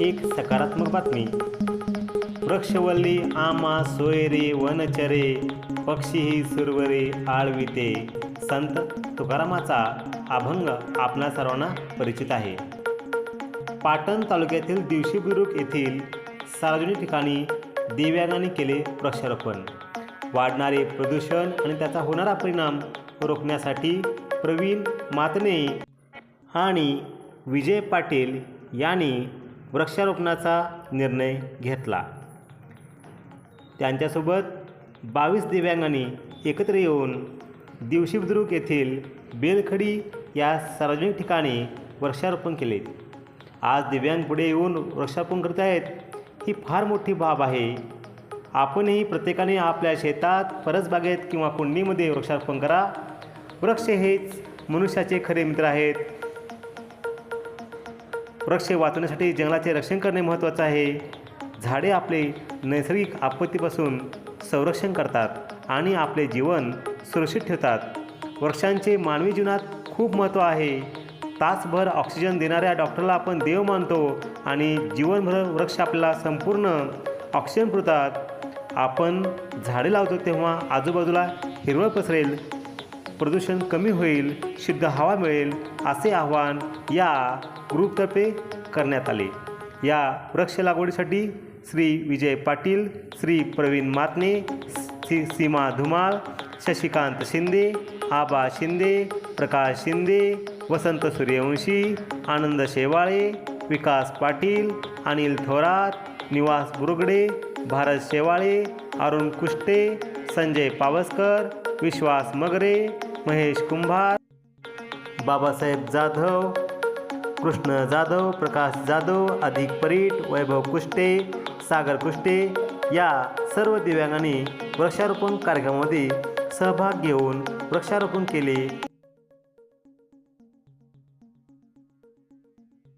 एक सकारात्मक बातमी. वृक्षवल्ली आमा सोयरे वनचरे पक्षीही सुरवरे आळविते संत तुकारामाचा अभंग आपणा सर्वांना परिचित आहे. पाटण तालुक्यातील दिवशी बुरुक येथील सार्वजनिक ठिकाणी दिव्यांगाने केले वृक्षारोपण. वाढणारे प्रदूषण आणि त्याचा होणारा परिणाम रोखण्यासाठी प्रवीण मातने आणि विजय पाटील यांनी वृक्षारोपणाचा निर्णय घेतला. त्यांच्यासोबत बावीस दिव्यांगांनी एकत्र येऊन दिवशीबुद्रुक येथील बेलखडी या सार्वजनिक ठिकाणी वृक्षारोपण केले. आज दिव्यांग पुढे येऊन वृक्षारोपण करत आहेत ही फार मोठी बाब आहे. आपणही प्रत्येकाने आपल्या शेतात परसबागेत किंवा कुंडीमध्ये वृक्षारोपण करा. वृक्ष हेच मनुष्याचे खरे मित्र आहेत. वृक्ष वाचवण्यासाठी जंगलाचे रक्षण करणे महत्त्वाचं आहे. झाडे आपले नैसर्गिक आपत्तीपासून संरक्षण करतात आणि आपले जीवन सुरक्षित ठेवतात. वृक्षांचे मानवी जीवनात खूप महत्त्व आहे. तासभर ऑक्सिजन देणाऱ्या डॉक्टरला आपण देव मानतो आणि जीवनभर वृक्ष आपल्याला संपूर्ण ऑक्सिजन पुरतात आपण झाडे लावतो तेव्हा आजूबाजूला हिरवळ पसरेल. प्रदूषण कमी होईल शुद्ध हवा मिळेल असे आवाहन या ग्रुपतर्फे करण्यात आले. या वृक्ष लागवडीसाठी श्री विजय पाटील श्री प्रवीण मातने श्री सीमा धुमाळ शशिकांत शिंदे आबा शिंदे प्रकाश शिंदे वसंत सूर्यवंशी आनंद शेवाळे विकास पाटील अनिल थोरात निवास बुरगडे भारत शेवाळे अरुण कुष्टे संजय पावसकर विश्वास मगरे महेश कुंभार बाबासाहेब जाधव कृष्ण जाधव प्रकाश जाधव अधिक परीट वैभव कुष्टे सागर कुष्टे या सर्व दिव्यांगांनी वृक्षारोपण कार्यक्रमामध्ये सहभाग घेऊन वृक्षारोपण केले.